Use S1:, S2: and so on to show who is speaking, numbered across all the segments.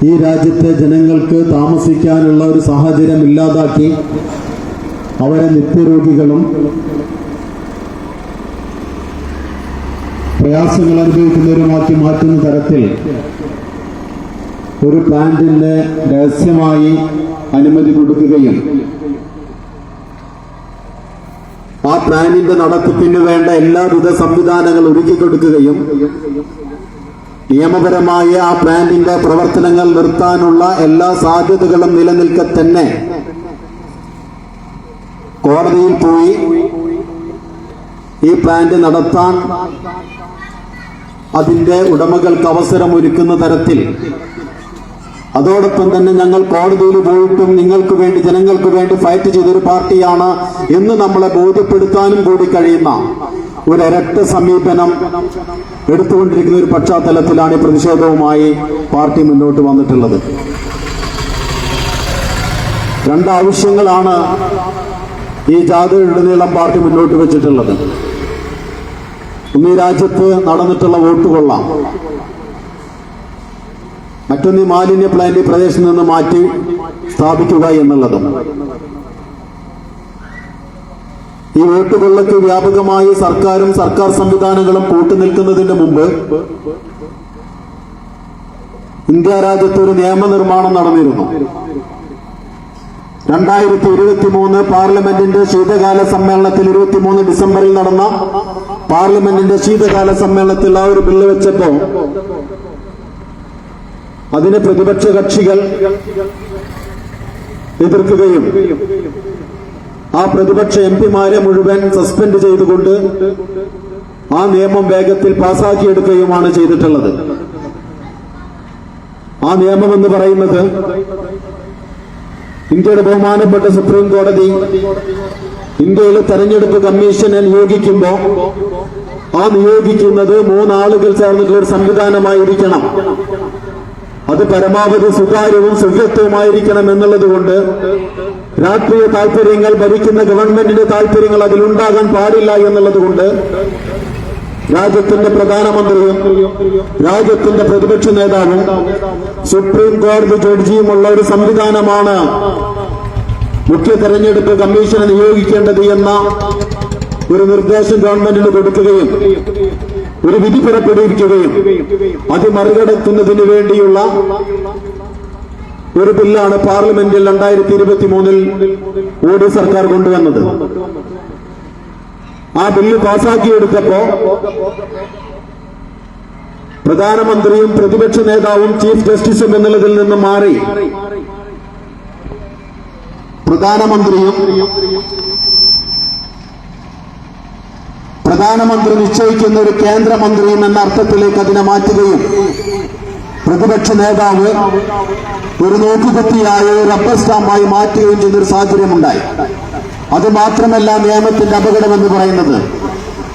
S1: ഈ രാജ്യത്തെ ജനങ്ങൾക്ക് താമസിക്കാനുള്ള ഒരു സാഹചര്യം ഇല്ലാതാക്കി അവരെ നിത്യരോഗികളും പ്രയാസങ്ങൾ അനുഭവിക്കുന്നവരുമാക്കി മാറ്റുന്ന തരത്തിൽ ഒരു പ്ലാന്റിന് രഹസ്യമായി അനുമതി കൊടുക്കുകയും ആ പ്ലാനിന്റെ നടത്തിപ്പിന് വേണ്ട എല്ലാവിധ സംവിധാനങ്ങൾ ഒരുക്കി കൊടുക്കുകയും നിയമപരമായ ആ പ്ലാന്റിന്റെ പ്രവർത്തനങ്ങൾ നിർത്താനുള്ള എല്ലാ സാധ്യതകളും നിലനിൽക്കെ തന്നെ. കോടതിയിൽ പോയി ഈ പ്ലാന്റ് നടത്താൻ അതിന്റെ ഉടമകൾക്ക് അവസരം ഒരുക്കുന്ന തരത്തിൽ. അതോടൊപ്പം തന്നെ ഞങ്ങൾ കോടതിയിൽ പോയിട്ടും നിങ്ങൾക്ക് വേണ്ടി ജനങ്ങൾക്ക് വേണ്ടി ഫൈറ്റ് ചെയ്തൊരു പാർട്ടിയാണ് എന്ന് നമ്മളെ ബോധ്യപ്പെടുത്താനും കൂടി കഴിയുന്ന ഒരു ഇരട്ട സമീപനം എടുത്തുകൊണ്ടിരിക്കുന്ന ഒരു പശ്ചാത്തലത്തിലാണ് ഈ പ്രതിഷേധവുമായി പാർട്ടി മുന്നോട്ട് വന്നിട്ടുള്ളത്. രണ്ടാവശ്യങ്ങളാണ് ഈ ജാഥയിലുടനീളം പാർട്ടി മുന്നോട്ട് വെച്ചിട്ടുള്ളത്. ഒന്ന് ഈ രാജ്യത്ത് നടന്നിട്ടുള്ള വോട്ട് കൊള്ളാം. മറ്റൊന്ന് മാലിന്യ പ്ലാന്റ് പ്രദേശത്ത് നിന്ന് മാറ്റി സ്ഥാപിക്കുക എന്നുള്ളതും. ഈ വോട്ട് കൊള്ളയ്ക്ക് വ്യാപകമായി സർക്കാരും സർക്കാർ സംവിധാനങ്ങളും കൂട്ടുനിൽക്കുന്നതിന് മുമ്പ് ഇന്ത്യ രാജ്യത്ത് ഒരു നിയമനിർമ്മാണം നടന്നിരുന്നു. രണ്ടായിരത്തി ഇരുപത്തി മൂന്ന് പാർലമെന്റിന്റെ ശീതകാല സമ്മേളനത്തിൽ ഇരുപത്തിമൂന്ന് ഡിസംബറിൽ നടന്ന പാർലമെന്റിന്റെ ശീതകാല സമ്മേളനത്തിൽ ആ ഒരു ബില്ല് വെച്ചപ്പോ അതിന് പ്രതിപക്ഷ കക്ഷികൾ എതിർക്കുകയും ആ പ്രതിപക്ഷ എം പിമാരെ മുഴുവൻ സസ്പെൻഡ് ചെയ്തുകൊണ്ട് ആ നിയമം വേഗത്തിൽ പാസാക്കിയെടുക്കുകയുമാണ് ചെയ്തിട്ടുള്ളത്. ആ നിയമം എന്ന് പറയുന്നത് ഇന്ത്യയുടെ ബഹുമാനപ്പെട്ട സുപ്രീം കോടതി ഇന്ത്യയിലെ തെരഞ്ഞെടുപ്പ് കമ്മീഷനെ നിയോഗിക്കുമ്പോൾ ആ നിയോഗിക്കുന്നത് മൂന്നാളുകൾ ചേർന്നിട്ടുള്ള ഒരു സംവിധാനമായിരിക്കണം. അത് പരമാവധി സുതാര്യവും സുഹൃത്വമായിരിക്കണം എന്നുള്ളത് കൊണ്ട് രാഷ്ട്രീയ താല്പര്യങ്ങൾ ഭരിക്കുന്ന ഗവൺമെന്റിന്റെ താല്പര്യങ്ങൾ അതിലുണ്ടാകാൻ പാടില്ല എന്നുള്ളത് കൊണ്ട് രാജ്യത്തിന്റെ പ്രധാനമന്ത്രിയും രാജ്യത്തിന്റെ പ്രതിപക്ഷ നേതാവും സുപ്രീം കോടതി ജഡ്ജിയുമുള്ള ഒരു സംവിധാനമാണ് മുഖ്യ തെരഞ്ഞെടുപ്പ് കമ്മീഷനെ നിയോഗിക്കേണ്ടത് എന്ന ഒരു നിർദ്ദേശം ഗവൺമെന്റിന് കൊടുക്കുകയും ഒരു വിധി പുറപ്പെടുവിക്കുകയും അത് മറികടക്കുന്നതിന് വേണ്ടിയുള്ള ഒരു ബില്ലാണ് പാർലമെന്റിൽ രണ്ടായിരത്തി ഇരുപത്തി മൂന്നിൽ മോഡി സർക്കാർ കൊണ്ടുവന്നത്. ആ ബില്ല് പാസാക്കിയെടുത്തപ്പോ പ്രധാനമന്ത്രിയും പ്രതിപക്ഷ നേതാവും ചീഫ് ജസ്റ്റിസും എന്നുള്ളതിൽ നിന്ന് മാറി. പ്രധാനമന്ത്രിയും പ്രധാനമന്ത്രി നിശ്ചയിക്കുന്ന ഒരു കേന്ദ്രമന്ത്രി എന്ന അർത്ഥത്തിലേക്ക് അതിനെ മാറ്റുകയും പ്രതിപക്ഷ നേതാവ് ഒരു നോക്കുകുത്തിയായ ഒരു റബ്ബർ സ്റ്റാമ്പായി മാറ്റുകയും ചെയ്തൊരു സാഹചര്യമുണ്ടായി. അത് മാത്രമല്ല നിയമത്തിന്റെ അപകടം എന്ന് പറയുന്നത്.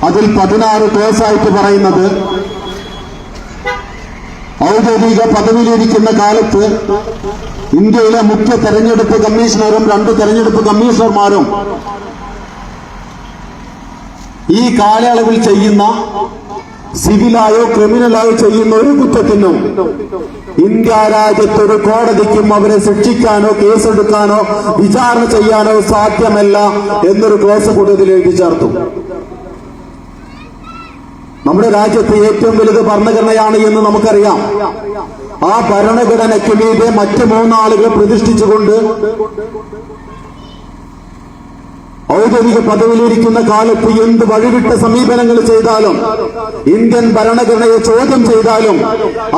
S1: അതിൽ പതിനാറ് കേസായിട്ട് പറയുന്നത് ഔദ്യോഗിക പദവിയിലിരിക്കുന്ന കാലത്ത് ഇന്ത്യയിലെ മുഖ്യ തെരഞ്ഞെടുപ്പ് കമ്മീഷണറും രണ്ട് തെരഞ്ഞെടുപ്പ് കമ്മീഷണർമാരും ഈ കാലയളവിൽ ചെയ്യുന്ന സിവിലായോ ക്രിമിനലായോ ചെയ്യുന്ന ഒരു കുറ്റത്തിനും ഇന്ത്യ രാജ്യത്തൊരു കോടതിക്കും അവരെ ശിക്ഷിക്കാനോ കേസെടുക്കാനോ വിചാരണ ചെയ്യാനോ സാധ്യമല്ല എന്നൊരു ക്ലോസ് കൂട്ടത്തിൽ എഴുതി ചേർത്തു. നമ്മുടെ രാജ്യത്ത് ഏറ്റവും വലുത് ഭരണഘടനയാണ് എന്ന് നമുക്കറിയാം. ആ ഭരണഘടനയ്ക്ക് മീതെ മറ്റ് മൂന്നാളുകൾ പ്രതിഷ്ഠിച്ചുകൊണ്ട് ഔദ്യോഗിക പദവിയിലിരിക്കുന്ന കാലത്ത് എന്ത് വഴിവിട്ട സമീപനങ്ങൾ ചെയ്താലും ഇന്ത്യൻ ഭരണഘടനയെ ചോദ്യം ചെയ്താലും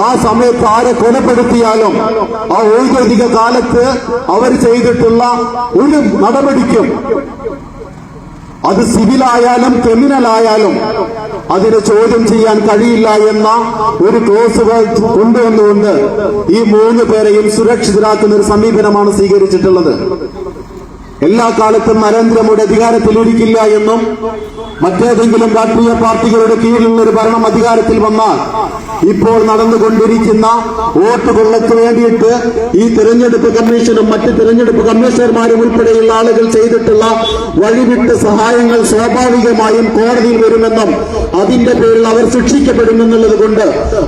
S1: ആ സമയത്ത് ആരെ കൊലപ്പെടുത്തിയാലും ആ ഔദ്യോഗിക കാലത്ത് അവർ ചെയ്തിട്ടുള്ള ഒരു നടപടിക്കും അത് സിവിലായാലും ക്രിമിനലായാലും അതിനെ ചോദ്യം ചെയ്യാൻ കഴിയില്ല എന്ന ഒരു ക്ലോസ് കൊണ്ടുവന്നുകൊണ്ട് ഈ മൂന്ന് പേരെയും സുരക്ഷിതരാക്കുന്ന ഒരു സമീപനമാണ് സ്വീകരിച്ചിട്ടുള്ളത്. എല്ലാ കാലത്തും നരേന്ദ്രമോദി അധികാരത്തിലിരിക്കില്ല എന്നും മറ്റേതെങ്കിലും രാഷ്ട്രീയ പാർട്ടികളുടെ കീഴിലുള്ള ഒരു ഭരണം അധികാരത്തിൽ വന്നാൽ ഇപ്പോൾ നടന്നുകൊണ്ടിരിക്കുന്ന വോട്ട് കൊള്ളയ്ക്ക് വേണ്ടിയിട്ട് ഈ തെരഞ്ഞെടുപ്പ് കമ്മീഷനും മറ്റ് തെരഞ്ഞെടുപ്പ് കമ്മീഷണർമാരും ഉൾപ്പെടെയുള്ള ആളുകൾ ചെയ്തിട്ടുള്ള വഴിവിട്ട് സഹായങ്ങൾ സ്വാഭാവികമായും കോടതിയിൽ വരുമെന്നും അതിന്റെ പേരിൽ അവർ ശിക്ഷിക്കപ്പെടുമെന്നുള്ളത് കൊണ്ട്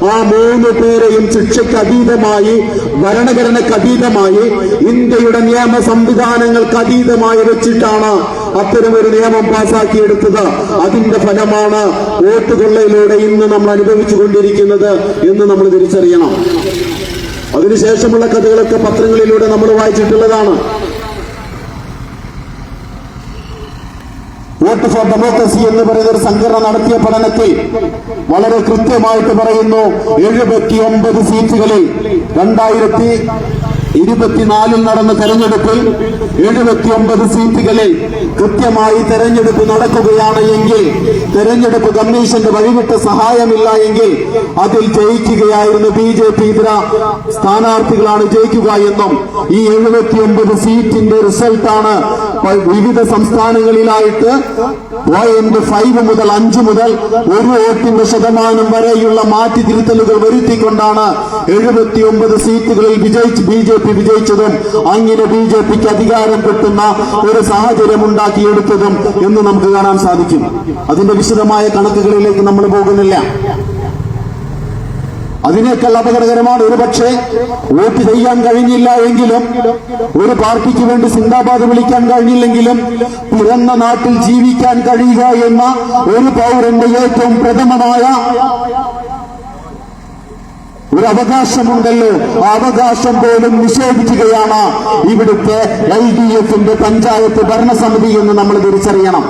S1: ആ മൂന്ന് പേരെയും ശിക്ഷയ്ക്ക് അതീതമായി ഭരണഘടനയ്ക്ക് അതീതമായി ഇന്ത്യയുടെ നിയമ സംവിധാനങ്ങൾക്ക് അതീതമായി വെച്ചിട്ടാണ് അത്തരം ഒരു നിയമം പാസാക്കിയെടുത്തത് അതിന്റെ ഫലമാണ് വോട്ട് കൊള്ളയിലൂടെ ഇന്ന് നമ്മൾ അനുഭവിച്ചു കൊണ്ടിരിക്കുന്നത് എന്ന് നമ്മൾ തിരിച്ചറിയണം. അതിനുശേഷമുള്ള കഥകളൊക്കെ പത്രങ്ങളിലൂടെ നമ്മൾ വായിച്ചിട്ടുള്ളതാണ്. വോട്ട് ഫോർ ഡെമോക്രസി എന്ന് പറയുന്ന ഒരു സംഘടന നടത്തിയ പഠനത്തിൽ വളരെ കൃത്യമായിട്ട് പറയുന്നു എഴുപത്തി ഒമ്പത് സീറ്റുകളിൽ രണ്ടായിരത്തി ഇരുപത്തിനാലിൽ നടന്ന തെരഞ്ഞെടുപ്പിൽ എഴുപത്തിയൊമ്പത് സീറ്റുകളിൽ കൃത്യമായി തെരഞ്ഞെടുപ്പ് നടക്കുകയാണ് എങ്കിൽ തെരഞ്ഞെടുപ്പ് കമ്മീഷന്റെ വഴിവിട്ട സഹായമില്ല എങ്കിൽ അതിൽ ജയിക്കുകയായിരുന്നു ബി ജെ പി ഇതര സ്ഥാനാർത്ഥികളാണ് ജയിക്കുക എന്നും ഈ എഴുപത്തിയൊമ്പത് സീറ്റിന്റെ റിസൾട്ടാണ് വിവിധ സംസ്ഥാനങ്ങളിലായിട്ട് പോയിന്റ് ഫൈവ് മുതൽ അഞ്ച് മുതൽ ഒരു വോട്ടിന്റെ ശതമാനം വരെയുള്ള മാറ്റി തിരുത്തലുകൾ വരുത്തിക്കൊണ്ടാണ് എഴുപത്തിയൊമ്പത് സീറ്റുകളിൽ വിജയിച്ച് ബി ജെ പി വിജയിച്ചതും അങ്ങനെ ബി ജെ പിക്ക് അധികാരം കിട്ടുന്ന ഒരു സാഹചര്യം ഉണ്ടാക്കിയെടുത്തതും എന്ന് നമുക്ക് കാണാൻ സാധിക്കും. അതിന്റെ വിശദമായ കണക്കുകളിലേക്ക് നമ്മൾ പോകുന്നില്ല. അതിനേക്കാൾ അപകടകരമാണ് ഒരു പക്ഷേ വോട്ട് ചെയ്യാൻ കഴിഞ്ഞില്ല എങ്കിലും ഒരു പാർട്ടിക്ക് വേണ്ടി സിന്ദാബാദ് വിളിക്കാൻ കഴിഞ്ഞില്ലെങ്കിലും പിറന്ന നാട്ടിൽ ജീവിക്കാൻ കഴിയുക എന്ന ഒരു പൗരന്റെ ഏറ്റവും പ്രഥമമായ ഒരു അവകാശമുണ്ടല്ലോ. ആ അവകാശം പോലും നിഷേധിക്കുകയാണ്. ഇവിടുത്തെ എൽ ഡി എഫിന്റെ പഞ്ചായത്ത് ഭരണസമിതി എന്ന് നമ്മൾ തിരിച്ചറിയണം.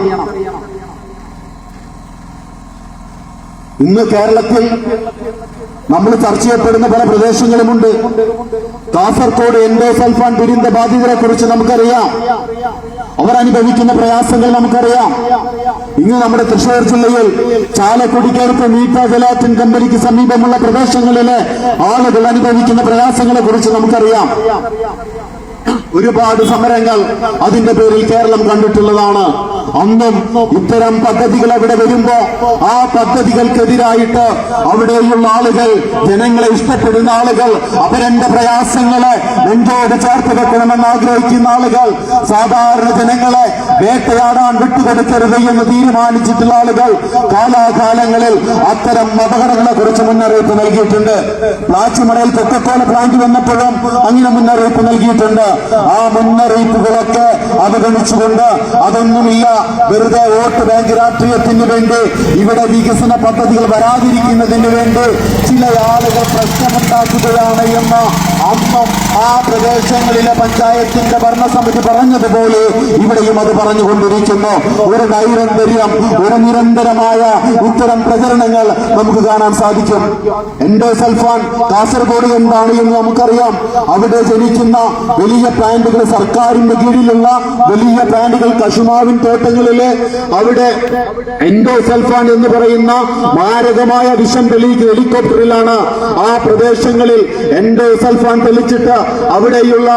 S1: ഇന്ന് കേരളത്തിൽ നമ്മൾ ചർച്ച ചെയ്യപ്പെടുന്ന പല പ്രദേശങ്ങളുമുണ്ട്. കാസർഗോഡ് എൻഡോസൾഫാൻ ദുരന്ത ബാധിതരെ കുറിച്ച് നമുക്കറിയാം. അവർ അനുഭവിക്കുന്ന പ്രയാസങ്ങൾ നമുക്കറിയാം. ഇന്ന് നമ്മുടെ തൃശ്ശൂർ ജില്ലയിൽ ചാലക്കുടിക്കടുത്ത് മീറ്റ ജലാറ്റിൻ കമ്പനിക്ക് സമീപമുള്ള പ്രദേശങ്ങളിലെ ആളുകൾ അനുഭവിക്കുന്ന പ്രയാസങ്ങളെ കുറിച്ച് നമുക്കറിയാം. ഒരുപാട് സമരങ്ങൾ അതിന്റെ പേരിൽ കേരളം കണ്ടിട്ടുള്ളതാണ്. അന്നും ഇത്തരം പദ്ധതികൾ അവിടെ വരുമ്പോ ആ പദ്ധതികൾക്കെതിരായിട്ട് അവിടെയുള്ള ആളുകൾ ജനങ്ങളെ ഇഷ്ടപ്പെടുന്ന ആളുകൾ അവരെന്റെ പ്രയാസങ്ങളെ നെഞ്ചോട് ചേർത്ത് വെക്കണമെന്ന് ആഗ്രഹിക്കുന്ന ആളുകൾ സാധാരണ ജനങ്ങളെ വേട്ടയാടാൻ വിട്ടുകൊടുക്കരുത് എന്ന് തീരുമാനിച്ചിട്ടുള്ള ആളുകൾ കാലാകാലങ്ങളിൽ അത്തരം അപകടങ്ങളെ കുറിച്ച് മുന്നറിയിപ്പ് നൽകിയിട്ടുണ്ട്. പ്ലാച്ചിമടയിൽ കൊക്കക്കോല പ്ലാന്റ് വന്നപ്പോഴും അങ്ങനെ മുന്നറിയിപ്പ് നൽകിയിട്ടുണ്ട്. ആ മുന്നറിയിപ്പുകളൊക്കെ അവഗണിച്ചുകൊണ്ട് അതൊന്നുമില്ല. വെറുതെ വോട്ട് ബാങ്ക് രാഷ്ട്രീയത്തിന് വേണ്ടി ഇവിടെ വികസന പദ്ധതികൾ വരാതിരിക്കുന്നതിന് വേണ്ടി ചില ആളുകൾ പ്രശ്നമുണ്ടാക്കുകയാണ് എന്ന് അന്നും ആ പ്രദേശങ്ങളിലെ പഞ്ചായത്തിന്റെ ഭരണസമിതി പറഞ്ഞതുപോലെ ഇവിടെയും അത് പറഞ്ഞുകൊണ്ടിരിക്കുന്നു. ഒരു നൈരന്തര്യം ഒരു നിരന്തരമായ ഇത്തരം പ്രചരണങ്ങൾ നമുക്ക് കാണാൻ സാധിക്കും. എൻഡോസൾഫാൻ കാസർഗോഡ് എന്താണ് എന്ന് നമുക്കറിയാം. അവിടെ ജനിക്കുന്ന വലിയ പ്ലാന്റുകൾ സർക്കാരിന്റെ കീഴിലുള്ള വലിയ പ്ലാന്റുകൾ കശുമാവിൻ തോട്ടങ്ങളിലെ അവിടെ എൻഡോസൾഫാൻ എന്ന് പറയുന്ന മാരകമായ വിഷം തെളിയിക്കുന്ന ഹെലികോപ്റ്ററിലാണ് ആ പ്രദേശങ്ങളിൽ എൻഡോസൾഫാൻ തെളിച്ചിട്ട് അവിടെയുള്ള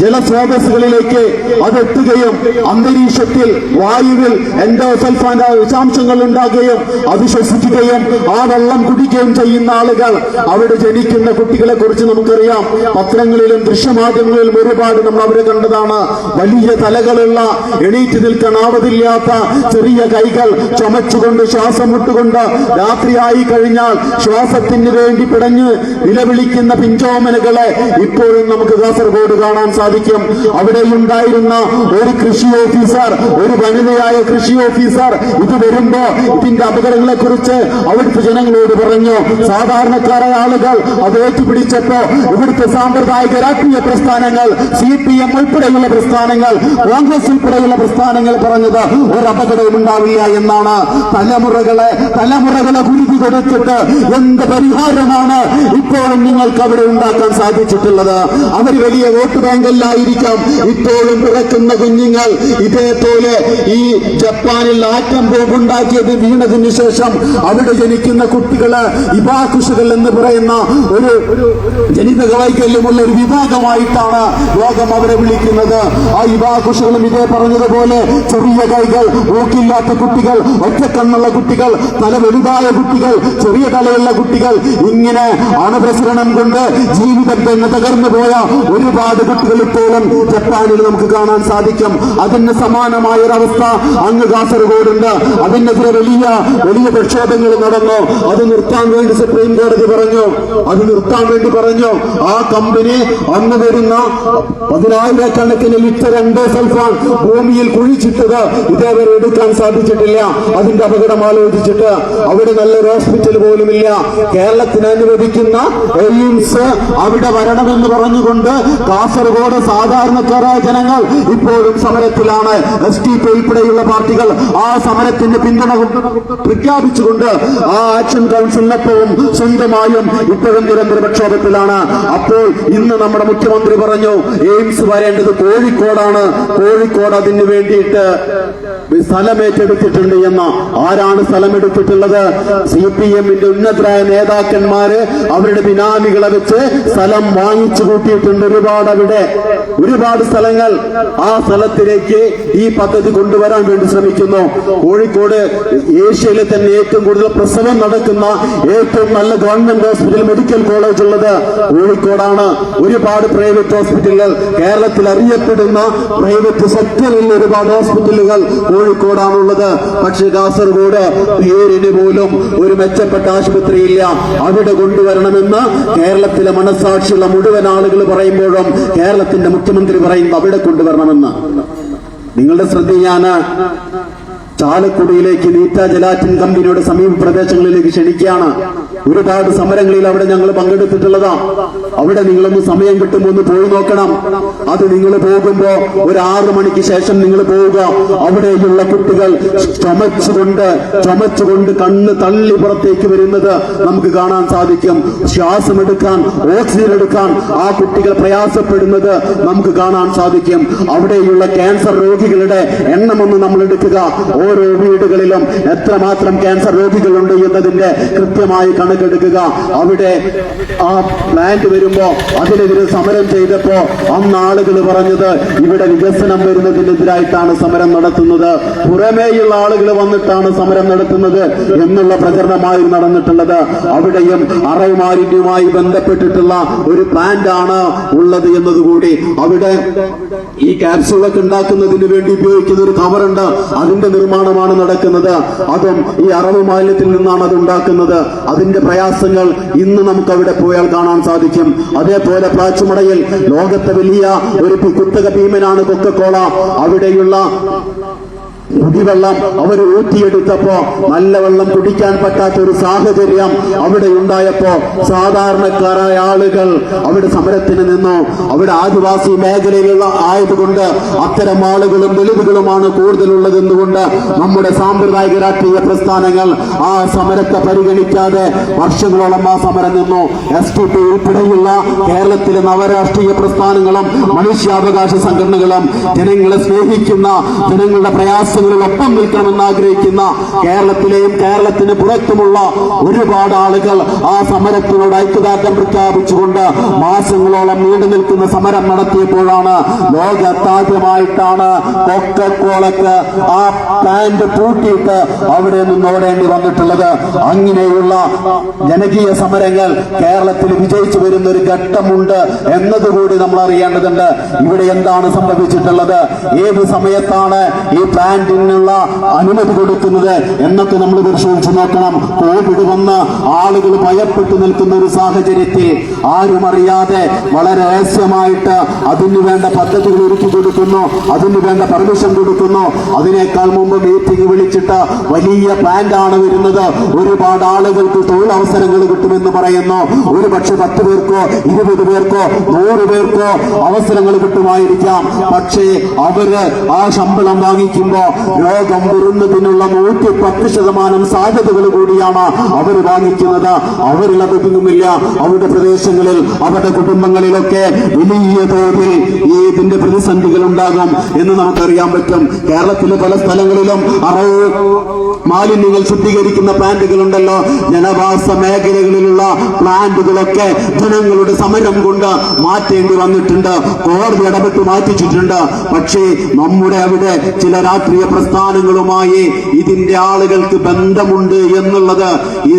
S1: ജലസ്രോതസ്സുകളിലേക്ക് അതെത്തുകയും അന്തരീക്ഷത്തിൽ വായുവിൽ എൻഡോസൾഫാന്റെ വിഷാംശങ്ങൾ ഉണ്ടാകുകയും അത് ശ്വസിക്കുകയും ആ വെള്ളം കുടിക്കുകയും ചെയ്യുന്ന ആളുകൾ അവിടെ ജനിക്കുന്ന കുട്ടികളെ കുറിച്ച് നമുക്കറിയാം. പത്രങ്ങളിലും ദൃശ്യമാധ്യമങ്ങളിലും ഒരുപാട് നമ്മൾ അവരെ കണ്ടതാണ്. വലിയ തലകളുള്ള എണീറ്റ് നിൽക്കാൻ ആവതില്ലാത്ത ചെറിയ കൈകൾ ചുമച്ചുകൊണ്ട് ശ്വാസം മുട്ടുകൊണ്ട് രാത്രിയായി കഴിഞ്ഞാൽ ശ്വാസത്തിന് വേണ്ടി പിടഞ്ഞ് നിലവിളിക്കുന്ന പിഞ്ചോമനകളെ ഇപ്പോഴും നമുക്ക് കാസർഗോഡ് കാണാൻ സാധിക്കും. അവിടെ ഉണ്ടായിരുന്ന ഒരു കൃഷി ഓഫീസർ ഒരു വനിതയായ കൃഷി ഓഫീസർ ഇത് വരുമ്പോ ഇതിന്റെ അപകടങ്ങളെ കുറിച്ച് അവിടുത്തെ ജനങ്ങളോട് പറഞ്ഞു. സാധാരണക്കാരായ ആളുകൾ അത് ഏറ്റുപിടിച്ചപ്പോ ഇവിടുത്തെ സാമ്പ്രദായിക രാഷ്ട്രീയ പ്രസ്ഥാനങ്ങൾ സി പി എം ഉൾപ്പെടെയുള്ള പ്രസ്ഥാനങ്ങൾ കോൺഗ്രസ് ഉൾപ്പെടെയുള്ള പ്രസ്ഥാനങ്ങൾ പറഞ്ഞത് ഒരു അപകടവും ഉണ്ടാവില്ല എന്നാണ്. തലമുറകളെ തലമുറകളെ കുരുതി കൊടുത്തിട്ട് എന്ത് പരിഹാരമാണ് ഇപ്പോഴും നിങ്ങൾക്ക് അവിടെ ഉണ്ടാക്കാൻ സാധിച്ചിട്ടുള്ളത്? അവർ വലിയ വോട്ട് ബാങ്ക് കുഞ്ഞുങ്ങളല്ലായിരിക്കാം ഇപ്പോഴും പിറക്കുന്ന കുഞ്ഞുങ്ങൾ ഇതേപോലെ ഈ ജപ്പാനിൽ ആറ്റം ബോംബ് ഉണ്ടാക്കിയത് വീണതിന് ശേഷം അവിടെ ജനിക്കുന്ന കുട്ടികൾ ഇബാകുഷുകൾ എന്ന് പറയുന്ന ഒരു ജനിതക വൈകല്യമുള്ള ഒരു വിഭാഗമായിട്ടാണ് ലോകം അവരെ വിളിക്കുന്നത്. ആ ഇബാകുഷുകളും ഇതേ പറഞ്ഞതുപോലെ ചെറിയ കൈകൾ ഊക്കില്ലാത്ത കുട്ടികൾ ഒറ്റക്കണ്ണുള്ള കുട്ടികൾ തല വലുതായ കുട്ടികൾ ചെറിയ തലയുള്ള കുട്ടികൾ ഇങ്ങനെ അണുപ്രസരണം കൊണ്ട് ജീവിതം തന്നെ തകർന്നു പോയ ഒരുപാട് കുട്ടികൾ ഇപ്പോഴും ജപ്പാനിൽ നമുക്ക് കാണാൻ സാധിക്കും. അതിന് സമാനമായ ഒരവസ്ഥ അങ്ങ് കാസർഗോഡുണ്ട്. അതിനെതിരെ വലിയ വലിയ പ്രക്ഷോഭങ്ങൾ നടന്നു. അത് നിർത്താൻ വേണ്ടി സുപ്രീം കോടതി പറഞ്ഞു. അത് നിർത്താൻ വേണ്ടി പറഞ്ഞു. ആ കമ്പനി അന്ന് വരുന്ന പതിനായിരക്കണക്കിന് ലിറ്റർ എൻഡോസൾഫാൻ ഭൂമിയിൽ കുഴിച്ചിട്ടത് ഇതേവരെ എടുക്കാൻ സാധിച്ചിട്ടില്ല. അതിന്റെ അപകടം ആലോചിച്ചിട്ട് അവിടെ നല്ലൊരു ഹോസ്പിറ്റൽ പോലുമില്ല. കേരളത്തിന് അനുവദിക്കുന്ന എയിംസ് അവിടെ വരണമെന്ന് പറഞ്ഞുകൊണ്ട് കാസർഗോഡ് സാധാരണക്കാരായ ജനങ്ങൾ ഇപ്പോഴും സമരത്തിലാണ്. എസ് ടി പി ഉൾപ്പെടെയുള്ള പാർട്ടികൾ ആ സമരത്തിന്റെ പിന്തുണ പ്രഖ്യാപിച്ചുകൊണ്ട് ആ ആക്ഷൻ കൗൺസിലിനൊപ്പവും സ്വന്തമായും ഇപ്പോഴും നിരന്തര പ്രക്ഷോഭത്തിലാണ്. അപ്പോൾ ഇന്ന് നമ്മുടെ മുഖ്യമന്ത്രി പറഞ്ഞു എയിംസ് വരേണ്ടത് കോഴിക്കോടാണ്. കോഴിക്കോട് അതിനു വേണ്ടിയിട്ട് സ്ഥലം ഏറ്റെടുത്തിട്ടുണ്ട് എന്ന് ആരാണ് സ്ഥലമെടുത്തിട്ടുള്ളത്? സി പി എമ്മിന്റെ ഉന്നതരായ നേതാക്കന്മാര് അവരുടെ ബിനാമികളെ വെച്ച് സ്ഥലം വാങ്ങിച്ചു കൂട്ടിയിട്ടുണ്ട് ഒരുപാട് അവിടെ. ഒരുപാട് സ്ഥലങ്ങൾ ആ സ്ഥലത്തിലേക്ക് ഈ പദ്ധതി കൊണ്ടുവരാൻ വേണ്ടി ശ്രമിക്കുന്നു. കോഴിക്കോട് ഏഷ്യയിലെ തന്നെ ഏറ്റവും കൂടുതൽ പ്രസവം നടക്കുന്ന ഏറ്റവും നല്ല ഗവൺമെന്റ് ഹോസ്പിറ്റൽ മെഡിക്കൽ കോളേജ് ഉള്ളത് കോഴിക്കോടാണ്. ഒരുപാട് പ്രൈവറ്റ് ഹോസ്പിറ്റലുകൾ കേരളത്തിൽ അറിയപ്പെടുന്ന പ്രൈവറ്റ് സെക്ടറിൽ ഒരുപാട് ഹോസ്പിറ്റലുകൾ കോഴിക്കോടാണുള്ളത്. പക്ഷെ കാസർഗോഡ് പേരിന് പോലും ഒരു മെച്ചപ്പെട്ട ആശുപത്രിയില്ല. അവിടെ കൊണ്ടുവരണമെന്ന് കേരളത്തിലെ മനസാക്ഷിയുള്ള മുഴുവൻ ആളുകൾ പറയുമ്പോഴും കേരളത്തിന്റെ മുഖ്യമന്ത്രി പറയുന്നത് അവിടെ കൊണ്ടുവരണമെന്ന്. നിങ്ങളുടെ ശ്രദ്ധ ഞാൻ ചാലക്കുടിയിലേക്ക് നീറ്റ ജലാറ്റിൻ കമ്പനിയുടെ സമീപ പ്രദേശങ്ങളിലേക്ക് ക്ഷണിക്കുകയാണ്. ഒരുപാട് സമരങ്ങളിൽ അവിടെ ഞങ്ങൾ പങ്കെടുത്തിട്ടുള്ളതാ. അവിടെ നിങ്ങളൊന്ന് സമയം കിട്ടുമ്പോൾ ഒന്ന് പോയി നോക്കണം. അത് നിങ്ങൾ പോകുമ്പോ ഒരു ആറു മണിക്ക് ശേഷം നിങ്ങൾ പോവുക. അവിടെയുള്ള കുട്ടികൾ ചുമച്ചുകൊണ്ട് ചുമച്ചുകൊണ്ട് കണ്ണ് തള്ളി പുറത്തേക്ക് വരുന്നത് നമുക്ക് കാണാൻ സാധിക്കും. ശ്വാസം എടുക്കാൻ ഓക്സിജൻ എടുക്കാൻ ആ കുട്ടികൾ പ്രയാസപ്പെടുന്നത് നമുക്ക് കാണാൻ സാധിക്കും. അവിടെയുള്ള ക്യാൻസർ രോഗികളുടെ എണ്ണം ഒന്ന് നമ്മൾ എടുക്കുക. ഓരോ വീടുകളിലും എത്രമാത്രം ക്യാൻസർ രോഗികളുണ്ട് എന്നതിന്റെ കൃത്യമായി കണക്കെടുക്കുക അവിടെ ആ പ്ലാന്റ് വരുമ്പോ അതിനെതിരെ സമരം ചെയ്തപ്പോ അന്ന് ആളുകൾ പറഞ്ഞത് ഇവിടെ വികസനം വരുന്നതിനെതിരായിട്ടാണ് സമരം നടത്തുന്നത്. പുറമേയുള്ള ആളുകൾ വന്നിട്ടാണ് സമരം നടത്തുന്നത് എന്നുള്ള പ്രചരണമായി നടന്നിട്ടുള്ളത്. അവിടെയും അറവ് ബന്ധപ്പെട്ടിട്ടുള്ള ഒരു പ്ലാന്റ് ആണ് ഉള്ളത് എന്നതുകൂടി അവിടെ ഈ ക്യാപ്സ്യൂളൊക്കെ ഉണ്ടാക്കുന്നതിന് വേണ്ടി ഉപയോഗിക്കുന്ന ഒരു കവറുണ്ട്. അതിന്റെ നിർമ്മാണമാണ് നടക്കുന്നത്. അതും ഈ അറവ് മാലിന്യത്തിൽ നിന്നാണ് അത് ഉണ്ടാക്കുന്നത്. അതിന്റെ പ്രയാസങ്ങൾ ഇന്ന് നമുക്ക് അവിടെ പോയാൽ കാണാൻ സാധിക്കും. അതേപോലെ പ്ലാച്ചുമടയിൽ ലോകത്തെ വലിയ ഒരു കുത്തക ഭീമനാണ് കൊക്കക്കോള. അവിടെയുള്ള കുടിവെള്ളം അവർ ഊറ്റിയെടുത്തപ്പോ നല്ല വെള്ളം കുടിക്കാൻ പറ്റാത്ത ഒരു സാഹചര്യം അവിടെ ഉണ്ടായപ്പോ സാധാരണക്കാരായ ആളുകൾ അവിടെ സമരത്തിന് നിന്നു. അവിടെ ആദിവാസി മേഖലയിലുള്ള ആയതുകൊണ്ട് അത്തരം ആളുകളും ദളിതുകളുമാണ് കൂടുതലുള്ളതെന്നുകൊണ്ട് നമ്മുടെ സാമ്പ്രദായിക രാഷ്ട്രീയ പ്രസ്ഥാനങ്ങൾ ആ സമരത്തെ പരിഗണിക്കാതെ വർഷങ്ങളോളം ആ സമരം നിന്നു. എസ് ടി പി ഉൾപ്പെടെയുള്ള കേരളത്തിലെ നവരാഷ്ട്രീയ പ്രസ്ഥാനങ്ങളും മനുഷ്യാവകാശ സംഘടനകളും ജനങ്ങളെ സ്നേഹിക്കുന്ന ജനങ്ങളുടെ പ്രയാസങ്ങളിലൊപ്പം നിൽക്കണമെന്ന് ആഗ്രഹിക്കുന്ന കേരളത്തിലെയും കേരളത്തിന് പുറത്തുമുള്ള ഒരുപാട് ആളുകൾ ആ സമരത്തിനോട് ഐക്യദാർഢ്യം പ്രഖ്യാപിച്ചുകൊണ്ട് മാസങ്ങളോളം നീണ്ടു നിൽക്കുന്ന സമരം നടത്തിയപ്പോഴാണ് ലോകത്താദ്യമായിട്ടാണ് കൊക്കക്കോളക്ക് ആ പ്ലാന്റ് പൂട്ടിയിട്ട് അവിടെ നിന്ന് ഓടേണ്ടി വന്നിട്ടുള്ളത്. അങ്ങനെയുള്ള ജനകീയ സമരങ്ങൾ കേരളത്തിൽ വിജയിച്ചു വരുന്ന ഒരു ഘട്ടമുണ്ട് എന്നതുകൂടി നമ്മൾ അറിയേണ്ടതുണ്ട്. ഇവിടെ എന്താണ് സംഭവിച്ചിട്ടുള്ളത്? ഏത് സമയത്താണ് ഈ പ്ലാന്റിനുള്ള അനുമതി കൊടുക്കുന്നത് എന്നൊക്കെ നമ്മൾ പരിശോധിച്ച് നോക്കണം. കോവിഡ് വന്ന് ആളുകൾ ഭയപ്പെട്ടു നിൽക്കുന്ന ഒരു സാഹചര്യത്തിൽ ആരും അറിയാതെ വളരെ രഹസ്യമായിട്ട് അതിന് വേണ്ട പദ്ധതികൾ ഒരുക്കി കൊടുക്കുന്നു അതിന് വേണ്ട പെർമിഷൻ കൊടുക്കുന്നു. അതിനേക്കാൾ മുമ്പ് മീറ്റിംഗ് വിളിച്ചിട്ട് വലിയ പ്ലാന്റ് ആണ് വരുന്നത്. ഒരുപാട് ആളുകൾക്ക് തൊഴിലവസരങ്ങൾ കിട്ടുമെന്ന് പറയുന്നു. ഒരു പക്ഷെ പത്ത് പേർക്കോ ഇരുപത് പേർക്കോ നൂറ് പേർക്കോ അവസരങ്ങൾ കിട്ടുമായിരിക്കാം. പക്ഷേ അവർ ആ ശമ്പളം വാങ്ങിക്കുമ്പോ രോഗം വരുന്നതിനുള്ള നൂറ്റി പത്ത് ശതമാനം സാധ്യതകൾ കൂടിയാണ് അവർ വാങ്ങിക്കുന്നത്. അവരിൽ അതൊന്നുമില്ല അവരുടെ പ്രദേശങ്ങളിൽ അവരുടെ കുടുംബങ്ങളിലൊക്കെ വലിയ തോതിൽ ഈ ഇതിന്റെ പ്രതിസന്ധികൾ ഉണ്ടാകും എന്ന് നമുക്കറിയാൻ പറ്റും. കേരളത്തിലെ പല സ്ഥലങ്ങളിലും അറവ് മാലിന്യങ്ങൾ ശുദ്ധീകരിക്കുന്ന പ്ലാന്റുകൾ ഉണ്ടല്ലോ ജനവാസ മേഖലകളിലുള്ള പ്ലാന്റുകളൊക്കെ ജനങ്ങളുടെ സമരം കൊണ്ട് മാറ്റേണ്ടി വന്നിട്ടുണ്ട്. കോടതി ഇടപെട്ട് മാറ്റിച്ചിട്ടുണ്ട്. പക്ഷേ നമ്മുടെ അവിടെ ചില രാഷ്ട്രീയ പ്രസ്ഥാനങ്ങളുമായി ഇതിന്റെ ആളുകൾക്ക് ബന്ധമുണ്ട് എന്നുള്ളത് ഈ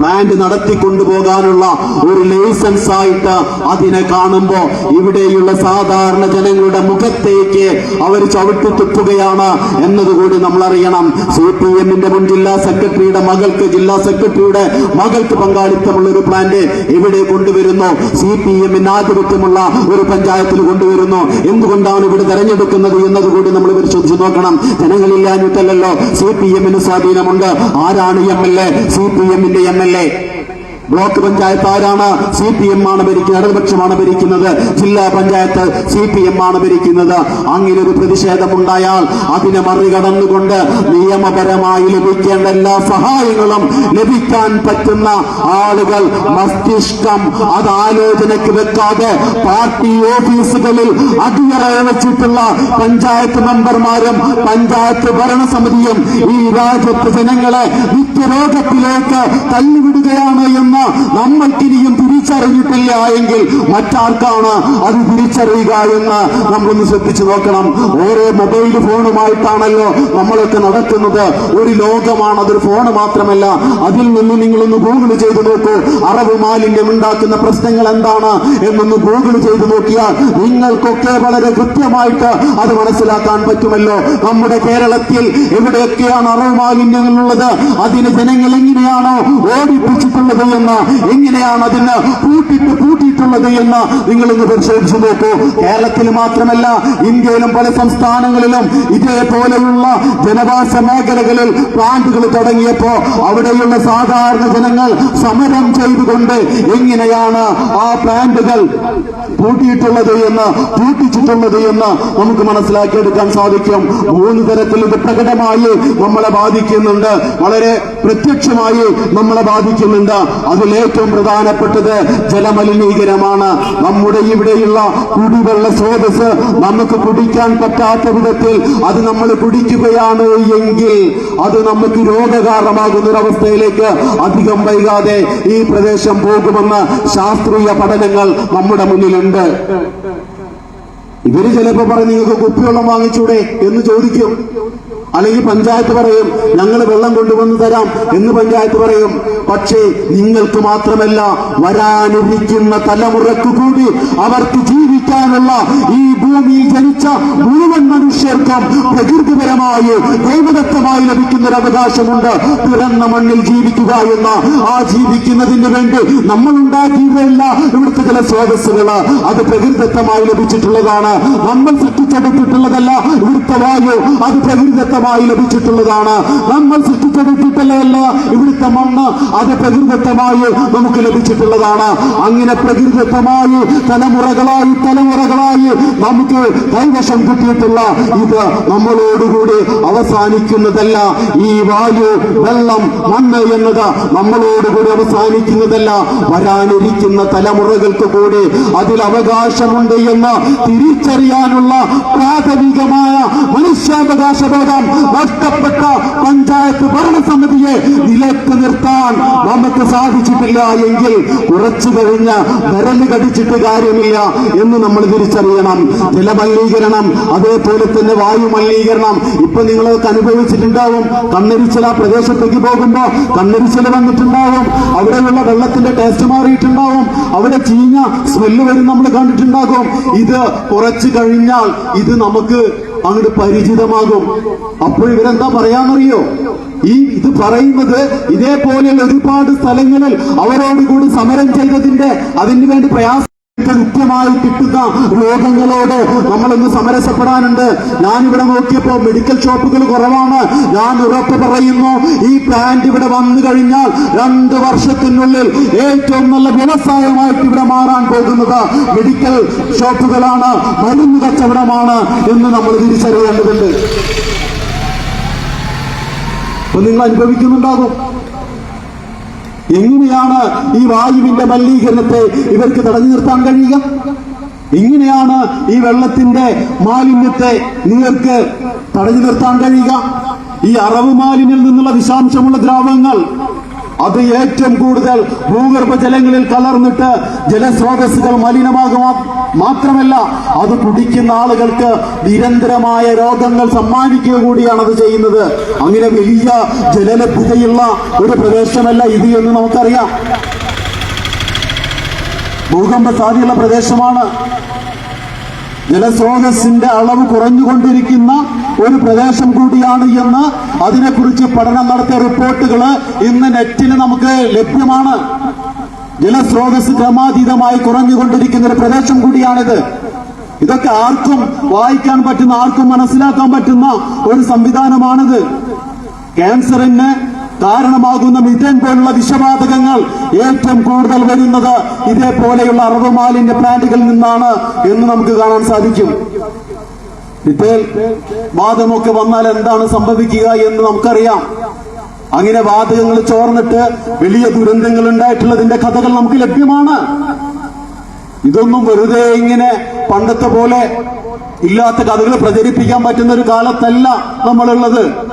S1: പ്ലാന്റ് നടത്തിക്കൊണ്ടുപോകാനുള്ള ഒരു ലൈസൻസ് ആയിട്ട് അതിനെ കാണുമ്പോ ഇവിടെയുള്ള സാധാരണ ജനങ്ങളുടെ മുഖത്തേക്ക് അവർ ചവിട്ടി തുപ്പുകയാണ് എന്നതുകൂടി നമ്മൾ അറിയണം സി പി എമ്മിന്റെ മുൻ ജില്ലാ സെക്രട്ടറിയുടെ മകൾക്ക് ജില്ലാ സെക്രട്ടറിയുടെ മകൾക്ക് പങ്കാളിത്തമുള്ള ഒരു പ്ലാന്റ് ഇവിടെ കൊണ്ടുവരുന്നു. സി പി എമ്മിന് ആധിപത്യമുള്ള ഒരു പഞ്ചായത്തിൽ കൊണ്ടുവരുന്നു. എന്തുകൊണ്ടാണ് ഇവിടെ തെരഞ്ഞെടുക്കുന്നത് എന്നതുകൂടി നമ്മൾ പരിശോധിച്ചു നോക്കണം. ജനങ്ങളില്ലാഞ്ഞിട്ടല്ലോ സി പി എമ്മിന് സ്വാധീനമുണ്ട്. ആരാണ് M L A? C P എമ്മിന്റെ M L A. Block panchayat ആരാണ്? സി പി എം ആണ് ഭരിക്കുന്നത് ഇടതുപക്ഷമാണ് ഭരിക്കുന്നത്. ജില്ലാ പഞ്ചായത്ത് സി പി എം ആണ് ഭരിക്കുന്നത്. അങ്ങനെ ഒരു പ്രതിഷേധമുണ്ടായാൽ അതിനെ മറികടന്നുകൊണ്ട് നിയമപരമായി ലഭിക്കേണ്ട എല്ലാ സഹായങ്ങളും ലഭിക്കാൻ പറ്റുന്ന ആളുകൾ മസ്തിഷ്കം. അത് ആലോചനയ്ക്ക് വെക്കാതെ പാർട്ടി ഓഫീസുകളിൽ അടിയറ പഞ്ചായത്ത് മെമ്പർമാരും പഞ്ചായത്ത് ഭരണസമിതിയും ഈ രാജ്യത്ത് ജനങ്ങളെ നിത്യരോഗത്തിലേക്ക് തള്ളിവിടുകയാണ് എന്ന് നമ്മൾക്കിനിയും തിരിച്ചറിഞ്ഞിട്ടില്ല എങ്കിൽ മറ്റാർക്കാണ് അത് തിരിച്ചറിയുക എന്ന് നമ്മളൊന്ന് ശ്രദ്ധിച്ചു നോക്കണം. ഓരോ മൊബൈൽ ഫോണുമായിട്ടാണല്ലോ നമ്മളൊക്കെ നടക്കുന്നത്. ഒരു ലോകമാണ് അതൊരു ഫോൺ മാത്രമല്ല. അതിൽ നിന്ന് നിങ്ങളൊന്ന് ഗൂഗിൾ ചെയ്തു നോക്കൂ. അറവ് മാലിന്യം ഉണ്ടാക്കുന്ന പ്രശ്നങ്ങൾ എന്താണ് എന്നൊന്ന് ഗൂഗിൾ ചെയ്തു നോക്കിയാൽ നിങ്ങൾക്കൊക്കെ വളരെ കൃത്യമായിട്ട് അത് മനസ്സിലാക്കാൻ പറ്റുമല്ലോ. നമ്മുടെ കേരളത്തിൽ എവിടെയൊക്കെയാണ് അറവ് മാലിന്യങ്ങളുള്ളത്? അതിന് ജനങ്ങൾ എങ്ങനെയാണോ ഓടിപ്പിച്ചിട്ടുള്ളത് എന്ന് എങ്ങനെയാണ് അതിന് കൂട്ടിട്ട് കൂട്ടിയിട്ടുള്ളത് എന്ന് നിങ്ങളൊന്ന് പരിശോധിച്ചു നോക്കൂ. കേരളത്തിൽ മാത്രമല്ല ഇന്ത്യയിലും പല സംസ്ഥാനങ്ങളിലും ഇതേപോലെയുള്ള ജനവാസ മേഖലകളിൽ പ്ലാന്റുകൾ തുടങ്ങിയപ്പോ അവിടെയുള്ള സാധാരണ ജനങ്ങൾ സമരം ചെയ്തുകൊണ്ട് എങ്ങനെയാണ് ആ പ്ലാന്റുകൾ പൂട്ടിയിട്ടുള്ളത് എന്ന് പൂട്ടിച്ചിട്ടുള്ളത് എന്ന് നമുക്ക് മനസ്സിലാക്കിയെടുക്കാൻ സാധിക്കും. മൂന്ന് തരത്തിൽ ഇത് പ്രകടമായി നമ്മളെ ബാധിക്കുന്നുണ്ട്. വളരെ പ്രത്യക്ഷമായി നമ്മളെ ബാധിക്കുന്നുണ്ട്. അതിലേറ്റവും പ്രധാനപ്പെട്ടത് ജലമലിനീകരണമാണ്. നമ്മുടെ ഇവിടെയുള്ള കുടിവെള്ള സ്രോതസ് നമുക്ക് കുടിക്കാൻ പറ്റാത്ത വിധത്തിൽ അത് നമ്മൾ കുടിക്കുകയാണ് എങ്കിൽ അത് നമുക്ക് രോഗകാരണമാകുന്ന ഒരവസ്ഥയിലേക്ക് അധികം വൈകാതെ ഈ പ്രദേശം പോകുമെന്ന് ശാസ്ത്രീയ പഠനങ്ങൾ നമ്മുടെ മുന്നിലുണ്ട്. ഇവർ ചിലപ്പോ പറഞ്ഞു നിങ്ങൾക്ക് കുപ്പിവെള്ളം വാങ്ങിച്ചൂടെ? എന്ന് ചോദിക്കും. അല്ലെങ്കിൽ പഞ്ചായത്ത് പറയും ഞങ്ങൾ വെള്ളം കൊണ്ടുവന്ന് തരാം എന്ന് പഞ്ചായത്ത് പറയും. പക്ഷേ നിങ്ങൾക്ക് മാത്രമല്ല വരാനിരിക്കുന്ന തലമുറയ്ക്ക് കൂടി അവർക്ക് ജീവിക്കാനുള്ള ഈ ഭൂമിയിൽ ജനിച്ച മുഴുവൻ മനുഷ്യർക്കും പ്രകൃതിപരമായി ദൈവദത്തമായി ലഭിക്കുന്ന ഒരു അവകാശമുണ്ട് പിറന്ന മണ്ണിൽ ജീവിക്കുക എന്ന ആ ജീവിക്കുന്നതിന് വേണ്ടി നമ്മൾ ഉണ്ടാക്കിയതല്ല ഇവിടുത്തെ ചില സ്രോതസ്സുകൾ അത് പ്രകൃതിദത്തമായി ലഭിച്ചിട്ടുള്ളതാണ്. നമ്മൾ സൃഷ്ടിച്ചെടുത്തിട്ടുള്ളതല്ല ഇവിടുത്തെ വായു. അത് പ്രകൃതിദത്തമായി ലഭിച്ചിട്ടുള്ളതാണ്. നമ്മൾ സൃഷ്ടിച്ചെടുത്തിട്ടുള്ളതല്ല ഇവിടുത്തെ മണ്ണ്. അത് പ്രകൃതിദത്തമായി നമുക്ക് ലഭിച്ചിട്ടുള്ളതാണ്. അങ്ങനെ പ്രകൃതിദത്തമായി തലമുറകളായി തലമുറകളായി നമുക്ക് കൈവശം കിട്ടിയിട്ടുള്ള ഇത് നമ്മളോടുകൂടി അവസാനിക്കുന്നതല്ല. ഈ വായു വെള്ളം മണ്ണ് എന്നത് നമ്മളോടുകൂടി അവസാനിക്കുന്നതല്ല. വരാനിരിക്കുന്ന തലമുറകൾക്ക് കൂടി അതിൽ അവകാശമുണ്ട് എന്ന് തിരിച്ചറിയാനുള്ള പ്രാഥമികമായ മനുഷ്യാവകാശ ബോധം നഷ്ടപ്പെട്ട പഞ്ചായത്ത് ഭരണസമിതിയെ നിലയ്ക്ക് നിർത്താൻ നമുക്ക് സാധിച്ചിട്ടില്ല എങ്കിൽ കുറച്ചു കഴിഞ്ഞ് വിരൽ കടിച്ചിട്ട് കാര്യമില്ല എന്ന് നമ്മൾ തിരിച്ചറിയണം. ജലമലിനീകരണം അതേപോലെ തന്നെ വായു മലിനീകരണം. ഇപ്പൊ നിങ്ങളൊക്കെ അനുഭവിച്ചിട്ടുണ്ടാവും. കണ്ണരിച്ചില പ്രദേശത്തേക്ക് പോകുമ്പോ കണ്ണരിച്ചില വന്നിട്ടുണ്ടാവും. അവിടെയുള്ള വെള്ളത്തിന്റെ ടേസ്റ്റ് മാറിയിട്ടുണ്ടാവും. അവിടെ ചീഞ്ഞ സ്മെല്ല് വരും നമ്മൾ കണ്ടിട്ടുണ്ടാകും. ഇത് കുറച്ചു കഴിഞ്ഞാൽ ഇത് നമുക്ക് അങ്ങോട്ട് പരിചിതമാകും. അപ്പോൾ ഇവരെന്താ പറയാന്നറിയോ? ഈ ഇത് പറയുന്നത് ഇതേപോലെ ഒരുപാട് സ്ഥലങ്ങളിൽ അവരോടുകൂടി സമരം ചെയ്തതിന്റെ അതിനു വേണ്ടി പ്രയാസം കൃത്യമായി കിട്ടുന്ന രോഗങ്ങളോട് നമ്മളൊന്ന് സമരസപ്പെടാനുണ്ട്. ഞാൻ ഇവിടെ നോക്കിയപ്പോ മെഡിക്കൽ ഷോപ്പുകൾ കുറവാണ്. ഞാൻ ഉറപ്പ് പറയുന്നു ഈ പ്ലാന്റ് ഇവിടെ വന്നു കഴിഞ്ഞാൽ രണ്ട് വർഷത്തിനുള്ളിൽ ഏറ്റവും നല്ല വ്യവസായമായിട്ട് ഇവിടെ മാറാൻ പോകുന്നത് മെഡിക്കൽ ഷോപ്പുകളാണ്. മരുന്ന് കച്ചവടമാണ് എന്ന് നമ്മൾ തിരിച്ചറിയേണ്ടതുണ്ട്. അപ്പൊ നിങ്ങൾ അനുഭവിക്കുന്നുണ്ടാകും. എങ്ങനെയാണ് ഈ വായുവിന്റെ മലിനീകരണത്തെ ഇവർക്ക് തടഞ്ഞു നിർത്താൻ കഴിയുക? ഇങ്ങനെയാണ് ഈ വെള്ളത്തിന്റെ മാലിന്യത്തെ നിങ്ങൾക്ക് തടഞ്ഞു നിർത്താൻ കഴിയുക? ഈ അറവ് മാലിന്യത്തിൽ നിന്നുള്ള വിഷാംശമുള്ള ദ്രാവകങ്ങൾ അത് ഏറ്റവും കൂടുതൽ ഭൂഗർഭ ജലങ്ങളിൽ കലർന്നിട്ട് ജലസ്രോതസ്സുകൾ മലിനമാകുക മാത്രമല്ല അത് കുടിക്കുന്ന ആളുകൾക്ക് നിരന്തരമായ രോഗങ്ങൾ സമ്മാനിക്കുക കൂടിയാണ് അത് ചെയ്യുന്നത്. അങ്ങനെ വലിയ ജലലഭ്യതയുള്ള ഒരു പ്രദേശമല്ല ഇത് എന്ന് നമുക്കറിയാം. ഭൂകമ്പ സാധ്യതയുള്ള പ്രദേശമാണ്. ജലസ്രോതസ്സിന്റെ അളവ് കുറഞ്ഞുകൊണ്ടിരിക്കുന്ന ഒരു പ്രദേശം കൂടിയാണ് എന്ന് അതിനെക്കുറിച്ച് പഠനം നടത്തിയ റിപ്പോർട്ടുകൾ ഇന്ന് നെറ്റിൽ നമുക്ക് ലഭ്യമാണ്. ജലസ്രോതസ് ക്രമാതീതമായി കുറഞ്ഞുകൊണ്ടിരിക്കുന്ന ഒരു പ്രദേശം കൂടിയാണിത്. ഇതൊക്കെ ആർക്കും വായിക്കാൻ പറ്റുന്ന ആർക്കും മനസ്സിലാക്കാൻ പറ്റുന്ന ഒരു സംവിധാനമാണിത്. ക്യാൻസറിന് കാരണമാകുന്ന മിഥേൻ പോലുള്ള വിഷവാതകങ്ങൾ ഏറ്റവും കൂടുതൽ വരുന്നത് ഇതേപോലെയുള്ള അറവ് മാലിന്യ പ്ലാന്റുകളിൽ നിന്നാണ് എന്ന് നമുക്ക് കാണാൻ സാധിക്കും. മിഥേൻ വാദമൊക്കെ വന്നാൽ എന്താണ് സംഭവിക്കുക എന്ന് നമുക്കറിയാം. അങ്ങനെ വാതകങ്ങൾ ചോർന്നിട്ട് വലിയ ദുരന്തങ്ങൾ ഉണ്ടായിട്ടുള്ളതിന്റെ കഥകൾ നമുക്ക് ലഭ്യമാണ്. ഇതൊന്നും വെറുതെ ഇങ്ങനെ പണ്ടത്തെ പോലെ ഇല്ലാത്ത കഥകൾ പ്രചരിപ്പിക്കാൻ പറ്റുന്ന ഒരു കാലത്തല്ല നമ്മളുള്ളത്.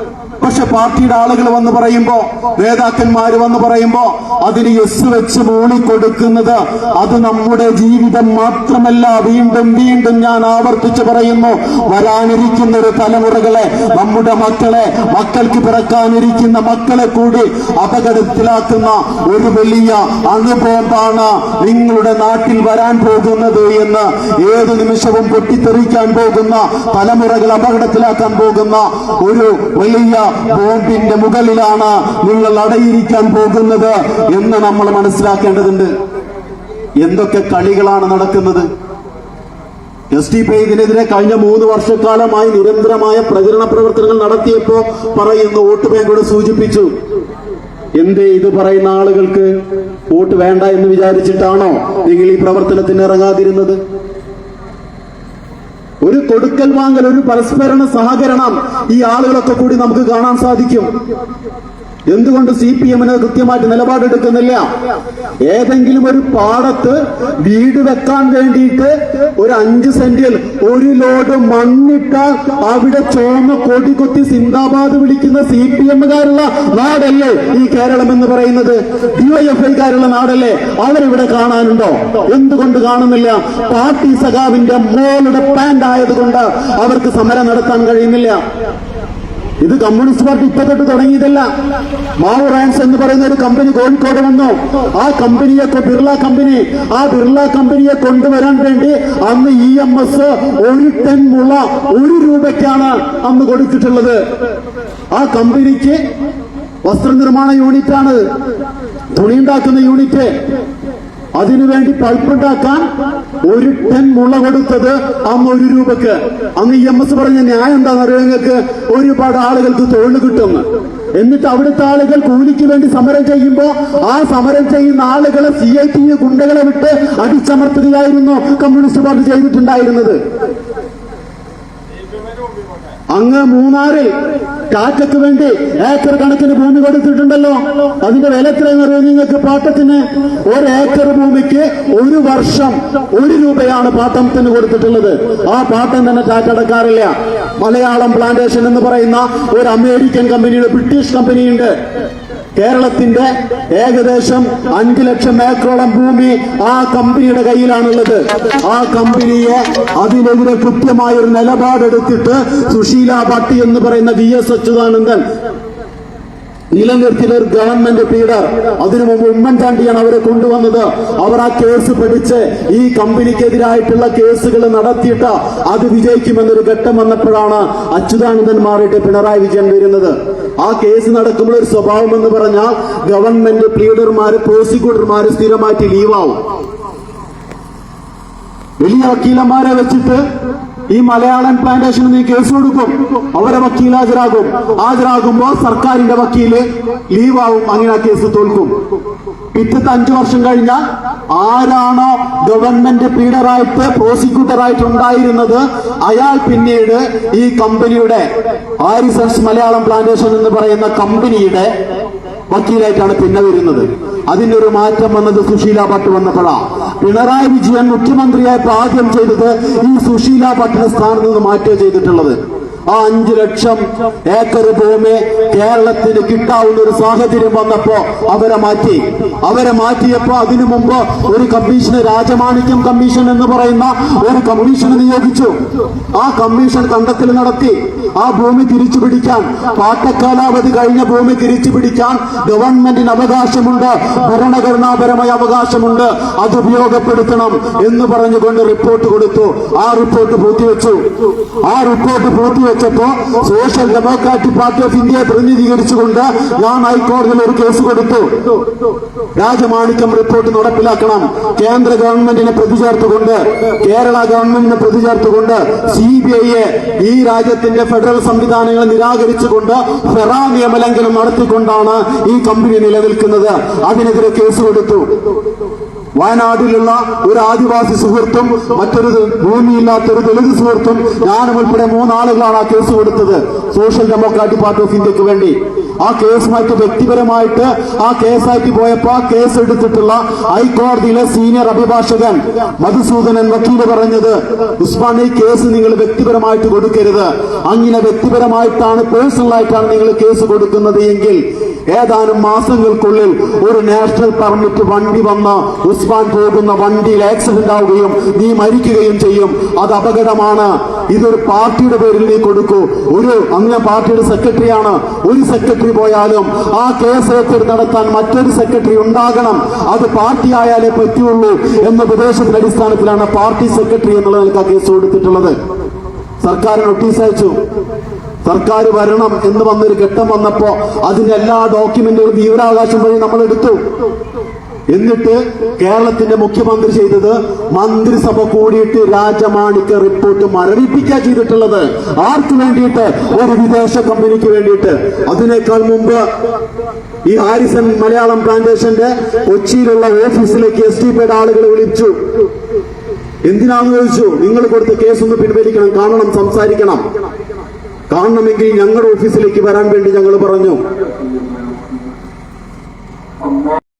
S1: പക്ഷെ പാർട്ടിയുടെ ആളുകൾ വന്ന് പറയുമ്പോ നേതാക്കന്മാർ വന്ന് പറയുമ്പോ അതിന് യെസ് വെച്ച് മൂളിക്കൊടുക്കുന്നത് അത് നമ്മുടെ ജീവിതം മാത്രമല്ല. വീണ്ടും വീണ്ടും ഞാൻ ആവർത്തിച്ച് പറയുന്നു വരാനിരിക്കുന്ന ഒരു തലമുറകളെ നമ്മുടെ മക്കളെ മക്കൾക്ക് പിറക്കാനിരിക്കുന്ന മക്കളെ കൂടി അപകടത്തിലാക്കുന്ന ഒരു വലിയ അണുബോംബാണ് നിങ്ങളുടെ നാട്ടിൽ വരാൻ പോകുന്നത് എന്ന് ഏത് നിമിഷവും പൊട്ടിത്തെറിക്കാൻ പോകുന്ന തലമുറകൾ അപകടത്തിലാക്കാൻ പോകുന്ന ഒരു വലിയ ബോംബിന്റെ മുകളിലാണ് നിങ്ങൾ അടയിരിക്കാൻ പോകുന്നത് എന്ന് നമ്മൾ മനസ്സിലാക്കേണ്ടതുണ്ട്. എന്തൊക്കെ കളികളാണ് നടക്കുന്നത്? എസ് ടി പി ഇതിനെതിരെ കഴിഞ്ഞ മൂന്ന് വർഷക്കാലമായി നിരന്തരമായ പ്രചരണ പ്രവർത്തനങ്ങൾ നടത്തിയപ്പോ പറയുന്ന വോട്ട് ബാങ്കോട് സൂചിപ്പിച്ചു. എന്തേ ഇത് പറയുന്ന ആളുകൾക്ക് വോട്ട് വേണ്ട എന്ന് വിചാരിച്ചിട്ടാണോ നിങ്ങൾ ഈ പ്രവർത്തനത്തിന് ഇറങ്ങാതിരുന്നത്? ഒരു കൊടുക്കൽ വാങ്ങൽ ഒരു പരസ്പരണ സഹകരണം ഈ ആളുകളൊക്കെ കൂടി നമുക്ക് കാണാൻ സാധിക്കും. എന്തുകൊണ്ട് സി പി എമ്മിന് കൃത്യമായിട്ട് നിലപാടെടുക്കുന്നില്ല ഏതെങ്കിലും ഒരു പാടത്ത് വീട് വെക്കാൻ വേണ്ടിയിട്ട് ഒരു അഞ്ച് സെന്റിൽ ഒരു ലോഡ് മണ്ണിട്ട അവിടെ ചോന്ന കൊടി കൊത്തി സിന്ദാബാദ് വിളിക്കുന്ന സി പി എമ്മുകാരുള്ള നാടല്ലേ ഈ കേരളം എന്ന് പറയുന്നത്? ഡിവൈഎഫ്ഐക്കാരുള്ള നാടല്ലേ? അവരിവിടെ കാണാനുണ്ടോ? എന്തുകൊണ്ട് കാണുന്നില്ല? പാർട്ടി സഖാവിന്റെ മോളുടെ പാൻഡ് ആയതുകൊണ്ട് അവർക്ക് സമരം നടത്താൻ കഴിയുന്നില്ല. ഇത് കമ്മ്യൂണിസ്റ്റ് പാർട്ടി ഇപ്പൊ തൊട്ട് തുടങ്ങിയതല്ല. മാവു റാൻസ് എന്ന് പറയുന്ന ഒരു കമ്പനി കോഴിക്കോട് വന്നു. ആ കമ്പനിയെ ബിർള കമ്പനി ആ ബിർള കമ്പനിയെ കൊണ്ടുവരാൻ വേണ്ടി അന്ന് ഇ എം എസ് ഒരു ടൺ മുള ഒരു രൂപയ്ക്കാണ് അന്ന് കൊടുത്തിട്ടുള്ളത്. ആ കമ്പനിക്ക് വസ്ത്രനിർമ്മാണ യൂണിറ്റാണ് തുണിയുണ്ടാക്കുന്ന യൂണിറ്റ് അതിനുവേണ്ടി പൾപ്പുണ്ടാക്കാൻ ഒരു ടൺ മുള കൊടുത്തത് അന്ന് ഒരു രൂപക്ക്. അന്ന് ഇ എം എസ് പറഞ്ഞ ന്യായം എന്താണെന്നറിയോ നിങ്ങൾക്ക്? ഒരുപാട് ആളുകൾക്ക് തൊഴിൽ കിട്ടും എന്നിട്ട് അവിടുത്തെ ആളുകൾ കൂലിക്ക് വേണ്ടി സമരം ചെയ്യുമ്പോൾ ആ സമരം ചെയ്യുന്ന ആളുകളെ സി ഐ ടി ഗുണ്ടകളെ വിട്ട് അടിച്ചമർത്തുകയായിരുന്നു കമ്മ്യൂണിസ്റ്റ് പാർട്ടി ചെയ്തിട്ടുണ്ടായിരുന്നത്. അങ്ങ് മൂന്നാറിൽ കാറ്റക്ക് വേണ്ടി ഏക്കർ കണക്കിന് ഭൂമി കൊടുത്തിട്ടുണ്ടല്ലോ. അതിന്റെ വില എത്രയെന്ന് നിങ്ങൾക്ക് പാട്ടത്തിന് ഒരു ഏക്കർ ഭൂമിക്ക് ഒരു വർഷം ഒരു രൂപയാണ് പാട്ടത്തിന് കൊടുത്തിട്ടുള്ളത്. ആ പാട്ടം തന്നെ ടാറ്റടക്കാറില്ല മലയാളം പ്ലാന്റേഷൻ എന്ന് പറയുന്ന ഒരു അമേരിക്കൻ കമ്പനിയുടെ ബ്രിട്ടീഷ് കമ്പനിയുണ്ട് കേരളത്തിന്റെ ഏകദേശം അഞ്ചു ലക്ഷം ഏക്കറോളം ഭൂമി ആ കമ്പനിയുടെ കയ്യിലാണുള്ളത്. ആ കമ്പനിയെ അതിനെതിരെ കൃത്യമായ ഒരു നിലപാടെടുത്തിട്ട് സുശീല ഭട്ടി എന്ന് പറയുന്ന വി എസ് അച്യുതാനന്ദൻ നിലനിർത്തിയ ഗവൺമെന്റ് പീഡർ അതിനു മുമ്പ് ഉമ്മൻചാണ്ടിയാണ് അവരെ കൊണ്ടുവന്നത്. അവർ ആ കേസ് പഠിച്ച് ഈ കമ്പനിക്കെതിരായിട്ടുള്ള കേസുകൾ നടത്തിയിട്ട് അത് വിജയിക്കുമെന്നൊരു ഘട്ടം വന്നപ്പോഴാണ് അച്യുതാനന്ദൻ മാറിയിട്ട് പിണറായി വിജയൻ വരുന്നത്. ആ കേസ് നടക്കുമ്പോൾ ഒരു സ്വഭാവം എന്ന് പറഞ്ഞാൽ ഗവൺമെന്റ് പ്ലീഡർമാര് പ്രോസിക്യൂട്ടർമാര് സ്ഥിരമായിട്ട് ലീവാവും. വലിയ വക്കീലന്മാരെ വെച്ചിട്ട് ഈ മലയാളം പ്ലാന്റേഷന് നീ കേസ് കൊടുക്കും. അവരെ വക്കീൽ ഹാജരാകും. ഹാജരാകുമ്പോ സർക്കാരിന്റെ വക്കീൽ ലീവാവും. അങ്ങനെ ആ കേസ് തോൽക്കും. പിറ്റത്തെ അഞ്ചു വർഷം കഴിഞ്ഞാൽ ആരാണോ ഗവൺമെന്റ് പീഡറായിട്ട് പ്രോസിക്യൂട്ടറായിട്ട് ഉണ്ടായിരുന്നത് അയാൾ പിന്നീട് ഈ കമ്പനിയുടെ ആരിസൺസ് മലയാളം പ്ലാന്റേഷൻ എന്ന് പറയുന്ന കമ്പനിയുടെ വക്കീലായിട്ടാണ് പിന്നെ വരുന്നത്. ഒരു മാറ്റം വന്നത് സുശീല ഭട്ട് വന്നപ്പോഴാണ് പിണറായി വിജയൻ മുഖ്യമന്ത്രിയായപ്പോൾ ആദ്യം ചെയ്തത് ഈ സുശീല ഭട്ടിന്റെ സ്ഥാനത്ത് നിന്ന് മാറ്റുക ചെയ്തിട്ടുള്ളത്. ആ അഞ്ചു ലക്ഷം ഏക്കർ ഭൂമി കേരളത്തിന് കിട്ടാവുന്ന ഒരു സാഹചര്യം വന്നപ്പോ അവരെ മാറ്റി. അവരെ മാറ്റിയപ്പോ അതിനു മുമ്പ് ഒരു കമ്മീഷന് രാജമാണിക്യം കമ്മീഷൻ എന്ന് പറയുന്ന ഒരു കമ്മീഷനെ നിയോഗിച്ചു. ആ കമ്മീഷൻ കണ്ടെത്തൽ നടത്തി. ആ ഭൂമി തിരിച്ചു പിടിക്കാൻ പാട്ടക്കാലാവധി കഴിഞ്ഞ ഭൂമി തിരിച്ചു പിടിക്കാൻ ഗവൺമെന്റിന് അവകാശമുണ്ട് ഭരണഘടനാപരമായ അവകാശമുണ്ട്. അത് ഉപയോഗപ്പെടുത്തണം എന്ന് പറഞ്ഞുകൊണ്ട് റിപ്പോർട്ട് കൊടുത്തു. ആ റിപ്പോർട്ട് പൂർത്തിവെച്ചു ആ റിപ്പോർട്ട് പൂർത്തിവെച്ചപ്പോ സോഷ്യൽ ഡെമോക്രാറ്റിക് പാർട്ടി ഓഫ് ഇന്ത്യയെ പ്രതിനിധീകരിച്ചുകൊണ്ട് ഞാൻ ഹൈക്കോടതിയിൽ ഒരു കേസ് കൊടുത്തു. രാജമാണിക്യം റിപ്പോർട്ട് നടപ്പിലാക്കണം. കേന്ദ്ര ഗവൺമെന്റിനെ പ്രതി ചേർത്തുകൊണ്ട് കേരള ഗവൺമെന്റിനെ പ്രതി ചേർത്തുകൊണ്ട് സി ബി ഐയെ ഈ രാജ്യത്തിന്റെ സംവിധാനങ്ങൾ നിരാകരിച്ചുകൊണ്ട് ഫെറ നിയമലംഘനം നടത്തിക്കൊണ്ടാണ് ഈ കമ്പനി നിലനിൽക്കുന്നത്. അതിനെതിരെ കേസ് കൊടുത്തു. വയനാട്ടിലുള്ള ഒരു ആദിവാസി സുഹൃത്തും മറ്റൊരു ഭൂമിയില്ലാത്ത ഒരു ദളിത് സുഹൃത്തും ഞാനും ഉൾപ്പെടെ മൂന്നാളുകളാണ് ആ കേസ് കൊടുത്തത്. സോഷ്യൽ ഡെമോക്രാറ്റിക് പാർട്ടി ഓഫ് ഇന്ത്യയ്ക്ക് വേണ്ടി. ആ കേസുമായിട്ട് വ്യക്തിപരമായിട്ട് ആ കേസായിട്ട് പോയപ്പോ ആ കേസ് എടുത്തിട്ടുള്ള ഹൈക്കോടതിയിലെ സീനിയർ അഭിഭാഷകൻ മധുസൂദനൻ വക്കീൽ പറഞ്ഞത് ഉസ്മാൻ ഈ കേസ് നിങ്ങൾ വ്യക്തിപരമായിട്ട് കൊടുക്കരുത്. അങ്ങനെ വ്യക്തിപരമായിട്ടാണ് പേഴ്സണലായിട്ടാണ് നിങ്ങൾ കേസ് കൊടുക്കുന്നത് എങ്കിൽ ഏതാനും മാസങ്ങൾക്കുള്ളിൽ ഒരു നാഷണൽ പെർമിറ്റ് വണ്ടി വന്ന് ഉസ്മാൻ പോകുന്ന വണ്ടിയിൽ ആക്സിഡന്റ് ആവുകയും നീ മരിക്കുകയും ചെയ്യും. അത് അപകടമാണ്. ഇതൊരു പാർട്ടിയുടെ പേരിൽ നീ കൊടുക്കൂ. ഒരു അങ്ങനെ പാർട്ടിയുടെ സെക്രട്ടറിയാണ് ഒരു സെക്രട്ടറി പോയാലും ആ കേസ് ഏറ്റെടുത്ത് നടത്താൻ മറ്റൊരു സെക്രട്ടറി ഉണ്ടാകണം. അത് പാർട്ടി ആയാലേ പറ്റുള്ളൂ എന്ന ഉപദേശത്തിന്റെ അടിസ്ഥാനത്തിലാണ് പാർട്ടി സെക്രട്ടറി എന്നുള്ള നിലയ്ക്ക് ആ കേസ് കൊടുത്തിട്ടുള്ളത്. സർക്കാർ നോട്ടീസ് അയച്ചു. സർക്കാർ വരണം എന്ന് വന്നൊരു ഘട്ടം വന്നപ്പോ അതിന്റെ എല്ലാ ഡോക്യുമെന്റുകളും വിവരാവകാശം വഴി നമ്മൾ എടുത്തു. എന്നിട്ട് കേരളത്തിന്റെ മുഖ്യമന്ത്രി ചെയ്തത് മന്ത്രിസഭ കൂടിയിട്ട് രാജമാണിക്ക റിപ്പോർട്ട് മരവിപ്പിക്കുക ചെയ്തിട്ടുള്ളത്. ആർക്ക് വേണ്ടിയിട്ട്? ഒരു വിദേശ കമ്പനിക്ക് വേണ്ടിയിട്ട്. അതിനേക്കാൾ മുമ്പ് ഈ ഹാരിസൺ മലയാളം പ്ലാന്റേഷന്റെ കൊച്ചിയിലുള്ള ഓഫീസിലേക്ക് എസ് ടി പിയുടെ ആളുകളെ വിളിച്ചു. എന്തിനാന്ന് ചോദിച്ചു? നിങ്ങൾ കൊടുത്ത കേസ് ഒന്ന് പിൻവലിക്കണം കാണണം സംസാരിക്കണം. കാണണമെങ്കിൽ ഞങ്ങളുടെ ഓഫീസിലേക്ക് വരാൻ വേണ്ടി ഞങ്ങൾ പറഞ്ഞു.